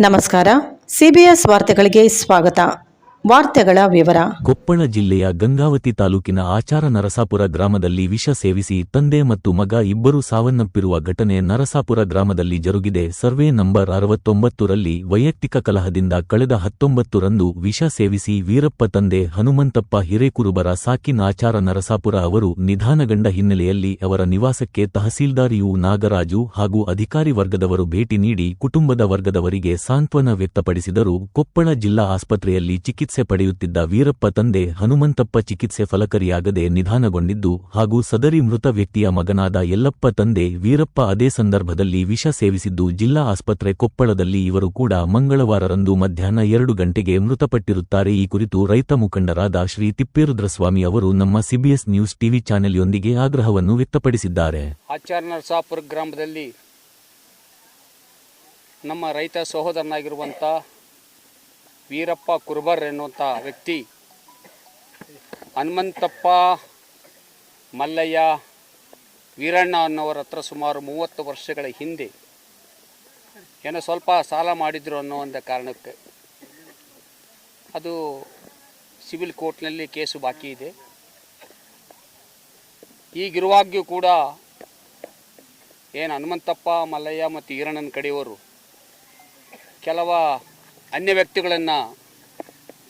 ನಮಸ್ಕಾರ. ಸಿಬಿಎಸ್ ವಾರ್ತೆಗಳಿಗೆ ಸ್ವಾಗತ. ವಾರ್ತೆಗಳ ವಿವರ. ಕೊಪ್ಪಳ ಜಿಲ್ಲೆಯ ಗಂಗಾವತಿ ತಾಲೂಕಿನ ಆಚಾರ ನರಸಾಪುರ ಗ್ರಾಮದಲ್ಲಿ ವಿಷ ಸೇವಿಸಿ ತಂದೆ ಮತ್ತು ಮಗ ಇಬ್ಬರು ಸಾವನ್ನಪ್ಪಿರುವ ಘಟನೆ ನರಸಾಪುರ ಗ್ರಾಮದಲ್ಲಿ ಜರುಗಿದೆ. ಸರ್ವೆ ನಂಬರ್ ಅರವತ್ತೊಂಬತ್ತರಲ್ಲಿ ವೈಯಕ್ತಿಕ ಕಲಹದಿಂದ ಕಳೆದ ಹತ್ತೊಂಬತ್ತರಂದು ವಿಷ ಸೇವಿಸಿ ವೀರಪ್ಪ ತಂದೆ ಹನುಮಂತಪ್ಪ ಹಿರೇಕುರುಬರ ಸಾಕಿನ ಆಚಾರ ನರಸಾಪುರ ಅವರು ನಿಧಾನಗಂಡ ಹಿನ್ನೆಲೆಯಲ್ಲಿ ಅವರ ನಿವಾಸಕ್ಕೆ ತಹಸೀಲ್ದಾರಿಯು ನಾಗರಾಜು ಹಾಗೂ ಅಧಿಕಾರಿ ವರ್ಗದವರು ಭೇಟಿ ನೀಡಿ ಕುಟುಂಬದ ವರ್ಗದವರಿಗೆ ಸಾಂತ್ವನ ವ್ಯಕ್ತಪಡಿಸಿದರು. ಕೊಪ್ಪಳ ಜಿಲ್ಲಾ ಆಸ್ಪತ್ರೆಯಲ್ಲಿ ಚಿಕಿತ್ಸೆ ಪಡೆಯುತ್ತಿದ್ದ ವೀರಪ್ಪ ತಂದೆ ಹನುಮಂತಪ್ಪ ಚಿಕಿತ್ಸೆ ಫಲಕರಿಯಾಗದೆ ನಿಧಾನಗೊಂಡಿದ್ದು ಹಾಗೂ ಸದರಿ ಮೃತ ವ್ಯಕ್ತಿಯ ಮಗನಾದ ಯಲ್ಲಪ್ಪ ತಂದೆ ವೀರಪ್ಪ ಅದೇ ಸಂದರ್ಭದಲ್ಲಿ ವಿಷ ಸೇವಿಸಿದ್ದು ಜಿಲ್ಲಾ ಆಸ್ಪತ್ರೆ ಕೊಪ್ಪಳದಲ್ಲಿ ಇವರು ಕೂಡ ಮಂಗಳವಾರರಂದು ಮಧ್ಯಾಹ್ನ ಎರಡು ಗಂಟೆಗೆ ಮೃತಪಟ್ಟಿರುತ್ತಾರೆ. ಈ ಕುರಿತು ರೈತ ಮುಖಂಡರಾದ ಶ್ರೀ ತಿಪ್ಪೇರುದ್ರಸ್ವಾಮಿ ಅವರು ನಮ್ಮ ಸಿಬಿಎಸ್ ನ್ಯೂಸ್ ಟಿವಿ ಚಾನೆಲ್ಯೊಂದಿಗೆ ಆಗ್ರಹವನ್ನು ವ್ಯಕ್ತಪಡಿಸಿದ್ದಾರೆ. ಗ್ರಾಮದಲ್ಲಿ ನಮ್ಮ ರೈತ ಸಹೋದರನಾಗಿರುವಂಥ ವೀರಪ್ಪ ಕುರುಬರ್ ಎನ್ನುವಂಥ ವ್ಯಕ್ತಿ, ಹನುಮಂತಪ್ಪ ಮಲ್ಲಯ್ಯ ವೀರಣ್ಣ ಅನ್ನೋರ ಹತ್ರ ಸುಮಾರು ಮೂವತ್ತು ವರ್ಷಗಳ ಹಿಂದೆ ಏನೋ ಸ್ವಲ್ಪ ಸಾಲ ಮಾಡಿದ್ರು ಅನ್ನೋ ಒಂದು ಕಾರಣಕ್ಕೆ. ಅದು ಸಿವಿಲ್ ಕೋರ್ಟ್ನಲ್ಲಿ ಕೇಸು ಬಾಕಿ ಇದೆ. ಈಗಿರುವಾಗ್ಯೂ ಕೂಡ ಏನು ಹನುಮಂತಪ್ಪ, ಮಲ್ಲಯ್ಯ ಮತ್ತು ಈರಣ್ಣನ ಕಡೆಯವರು ಕೆಲವ ಅನ್ಯ ವ್ಯಕ್ತಿಗಳನ್ನು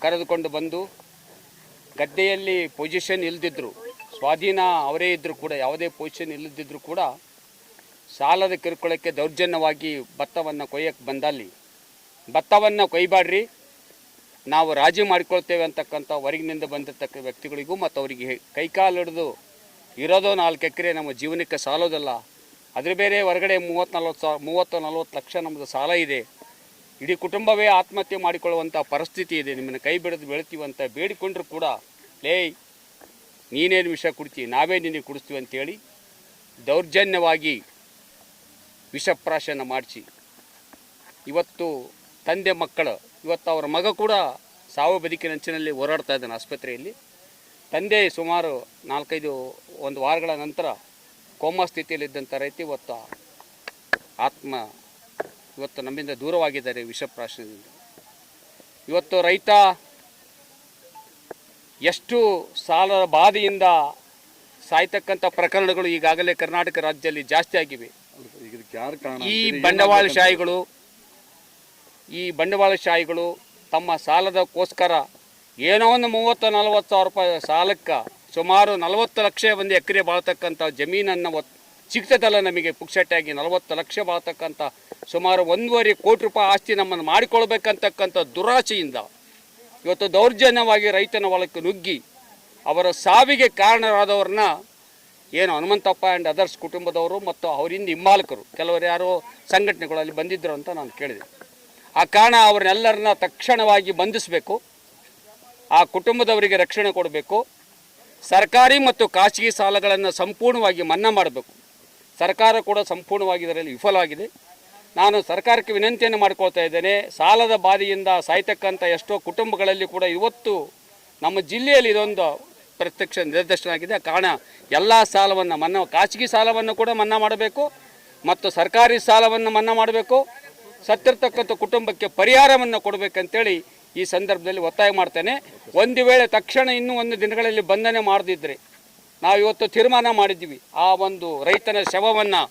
ಕರೆದುಕೊಂಡು ಬಂದು ಗದ್ದೆಯಲ್ಲಿ ಪೊಸಿಷನ್ ಇಲ್ದಿದ್ರು, ಸ್ವಾಧೀನ ಅವರೇ ಇದ್ದರೂ ಕೂಡ, ಯಾವುದೇ ಪೊಸಿಷನ್ ಇಲ್ಲದಿದ್ದರೂ ಕೂಡ ಸಾಲದ ಕಿರುಕುಳಕ್ಕೆ ದೌರ್ಜನ್ಯವಾಗಿ ಭತ್ತವನ್ನು ಕೊಯ್ಯಕ್ಕೆ ಬಂದಲ್ಲಿ, ಭತ್ತವನ್ನು ಕೊಯ್ಬಾಡ್ರಿ, ನಾವು ರಾಜಿ ಮಾಡಿಕೊಳ್ತೇವೆ ಅಂತಕ್ಕಂಥ ಹೊರಗಿನಿಂದ ಬಂದಿರತಕ್ಕ ವ್ಯಕ್ತಿಗಳಿಗೂ ಮತ್ತು ಅವರಿಗೆ ಕೈಕಾಲು ಹಿಡಿದು ಇರೋದು ನಾಲ್ಕು ಎಕರೆ ನಮ್ಮ ಜೀವನಕ್ಕೆ ಸಾಲೋದಲ್ಲ, ಅದ್ರ ಬೇರೆ ಹೊರಗಡೆ ಮೂವತ್ತು ನಲ್ವತ್ತು ಸಾವಿರ, ಮೂವತ್ತು ನಲ್ವತ್ತು ಲಕ್ಷ ನಮ್ಮದು ಸಾಲ ಇದೆ. ಇಡೀ ಕುಟುಂಬವೇ ಆತ್ಮಹತ್ಯೆ ಮಾಡಿಕೊಳ್ಳುವಂಥ ಪರಿಸ್ಥಿತಿ ಇದೆ. ನಿಮ್ಮನ್ನು ಕೈ ಬಿಡದು ಬೆಳಿತೀವಿ ಅಂತ ಬೇಡಿಕೊಂಡ್ರು ಕೂಡ, ಲೇ, ನೀನೇನು ವಿಷ ಕುಡ್ತೀವಿ ನಾವೇ ನಿನಗೆ ಕುಡಿಸ್ತೀವಿ ಅಂತೇಳಿ ದೌರ್ಜನ್ಯವಾಗಿ ವಿಷಪ್ರಾಶನ ಮಾಡಿಸಿ. ಇವತ್ತು ತಂದೆ ಮಕ್ಕಳು, ಇವತ್ತು ಅವರ ಮಗ ಕೂಡ ಸಾವು ಬದುಕಿನ ಅಂಚಿನಲ್ಲಿ ಹೋರಾಡ್ತಾ ಇದ್ದಾನೆ ಆಸ್ಪತ್ರೆಯಲ್ಲಿ. ತಂದೆ ಸುಮಾರು ನಾಲ್ಕೈದು, ಒಂದು ವಾರಗಳ ನಂತರ ಕೋಮಾ ಸ್ಥಿತಿಯಲ್ಲಿದ್ದಂಥ ರೈತ ಇವತ್ತು ಆತ್ಮ ಇವತ್ತು ನಮ್ಮಿಂದ ದೂರವಾಗಿದ್ದಾರೆ ವಿಷಪ್ರಾಶನದಿಂದ ಇವತ್ತು ರೈತ ಎಷ್ಟು ಸಾಲದ ಬಾಧೆಯಿಂದ ಸಾಯ್ತಕ್ಕಂಥ ಪ್ರಕರಣಗಳು ಈಗಾಗಲೇ ಕರ್ನಾಟಕ ರಾಜ್ಯದಲ್ಲಿ ಜಾಸ್ತಿ ಆಗಿವೆ. ಈ ಬಂಡವಾಳಶಾಹಿಗಳು ಈ ಬಂಡವಾಳಶಾಹಿಗಳು ತಮ್ಮ ಸಾಲದಕ್ಕೋಸ್ಕರ ಏನೋ ಒಂದು ಮೂವತ್ತು ನಲವತ್ತು ಸಾವಿರ ರೂಪಾಯಿ ಸಾಲಕ್ಕೆ ಸುಮಾರು ನಲವತ್ತು ಲಕ್ಷ ಒಂದು ಎಕರೆ ಬಾಳ್ತಕ್ಕಂಥ ಜಮೀನನ್ನು ಸಿಗ್ತದಲ್ಲ ನಮಗೆ ಪುಕ್ಸಟ್ಟಾಗಿ ನಲವತ್ತು ಲಕ್ಷ ಬಾಳ್ತಕ್ಕಂಥ ಸುಮಾರು ಒಂದೂವರೆ ಕೋಟಿ ರೂಪಾಯಿ ಆಸ್ತಿ ನಮ್ಮನ್ನು ಮಾಡಿಕೊಳ್ಬೇಕಂತಕ್ಕಂಥ ದುರಾಸೆಯಿಂದ ಇವತ್ತು ದೌರ್ಜನ್ಯವಾಗಿ ರೈತನ ಹೊಲಕ್ಕೆ ನುಗ್ಗಿ ಅವರ ಸಾವಿಗೆ ಕಾರಣರಾದವ್ರನ್ನ ಏನು ಹನುಮಂತಪ್ಪ ಆ್ಯಂಡ್ ಅದರ್ಸ್ ಕುಟುಂಬದವರು ಮತ್ತು ಅವರಿಂದ ಹಿಂಬಾಲಕರು, ಕೆಲವರು ಯಾರೋ ಸಂಘಟನೆಗಳಲ್ಲಿ ಬಂದಿದ್ದರು ಅಂತ ನಾನು ಕೇಳಿದೆ. ಆ ಕಾರಣ ಅವ್ರನ್ನೆಲ್ಲರನ್ನ ತಕ್ಷಣವಾಗಿ ಬಂಧಿಸಬೇಕು, ಆ ಕುಟುಂಬದವರಿಗೆ ರಕ್ಷಣೆ ಕೊಡಬೇಕು, ಸರ್ಕಾರಿ ಮತ್ತು ಖಾಸಗಿ ಸಾಲಗಳನ್ನು ಸಂಪೂರ್ಣವಾಗಿ ಮನ್ನಾ ಮಾಡಬೇಕು. ಸರ್ಕಾರ ಕೂಡ ಸಂಪೂರ್ಣವಾಗಿ ಇದರಲ್ಲಿ ವಿಫಲವಾಗಿದೆ. ನಾನು ಸರ್ಕಾರಕ್ಕೆ ವಿನಂತಿಯನ್ನು ಮಾಡ್ಕೊಳ್ತಾ ಇದ್ದೇನೆ, ಸಾಲದ ಬಾಧೆಯಿಂದ ಸಾಯ್ತಕ್ಕಂಥ ಎಷ್ಟೋ ಕುಟುಂಬಗಳಲ್ಲಿ ಕೂಡ ಇವತ್ತು ನಮ್ಮ ಜಿಲ್ಲೆಯಲ್ಲಿ ಇದೊಂದು ಪ್ರತ್ಯಕ್ಷ ನಿದರ್ಶನ ಆಗಿದೆ ಕಾರಣ ಎಲ್ಲ ಸಾಲವನ್ನು ಮನ್ನಾ, ಖಾಸಗಿ ಸಾಲವನ್ನು ಕೂಡ ಮನ್ನಾ ಮಾಡಬೇಕು ಮತ್ತು ಸರ್ಕಾರಿ ಸಾಲವನ್ನು ಮನ್ನಾ ಮಾಡಬೇಕು. ಸತ್ತಿರ್ತಕ್ಕಂಥ ಕುಟುಂಬಕ್ಕೆ ಪರಿಹಾರವನ್ನು ಕೊಡಬೇಕಂತೇಳಿ ಈ ಸಂದರ್ಭದಲ್ಲಿ ಒತ್ತಾಯ ಮಾಡ್ತೇನೆ. ಒಂದು ವೇಳೆ ತಕ್ಷಣ ಇನ್ನೂ ಒಂದು ದಿನಗಳಲ್ಲಿ ಬಂಧನೆ ಮಾಡದಿದ್ದರೆ ನಾವು ಇವತ್ತು ತೀರ್ಮಾನ ಮಾಡಿದ್ದೀವಿ. ಆ ಒಂದು ರೈತನ ಶವವನ್ನು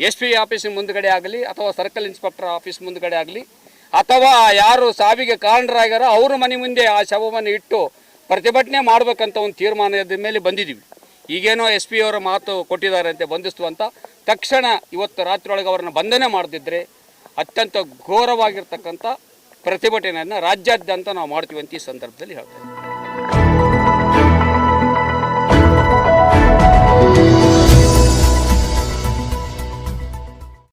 ಎಸ್ ಪಿ ಆಫೀಸಿನ ಮುಂದುಗಡೆ ಆಗಲಿ ಅಥವಾ ಸರ್ಕಲ್ ಇನ್ಸ್ಪೆಕ್ಟರ್ ಆಫೀಸ್ ಮುಂದುಗಡೆ ಆಗಲಿ ಅಥವಾ ಯಾರು ಸಾವಿಗೆ ಕಾರಣರಾಗ್ಯಾರೋ ಅವ್ರ ಮನೆ ಮುಂದೆ ಆ ಶವವನ್ನು ಇಟ್ಟು ಪ್ರತಿಭಟನೆ ಮಾಡಬೇಕಂತ ಒಂದು ತೀರ್ಮಾನದ ಮೇಲೆ ಬಂದಿದ್ದೀವಿ. ಈಗೇನೋ ಎಸ್ ಪಿ ಅವರ ಮಾತು ಕೊಟ್ಟಿದ್ದಾರೆ ಅಂತ. ಬಂಧಿಸುವಂತ ತಕ್ಷಣ ಇವತ್ತು ರಾತ್ರಿಯೊಳಗೆ ಅವರನ್ನು ಬಂಧನೆ ಮಾಡದಿದ್ದರೆ ಅತ್ಯಂತ ಘೋರವಾಗಿರ್ತಕ್ಕಂಥ ಪ್ರತಿಭಟನೆಯನ್ನು ರಾಜ್ಯಾದ್ಯಂತ ನಾವು ಮಾಡ್ತೀವಿ ಅಂತ ಈ ಸಂದರ್ಭದಲ್ಲಿ ಹೇಳ್ತೇವೆ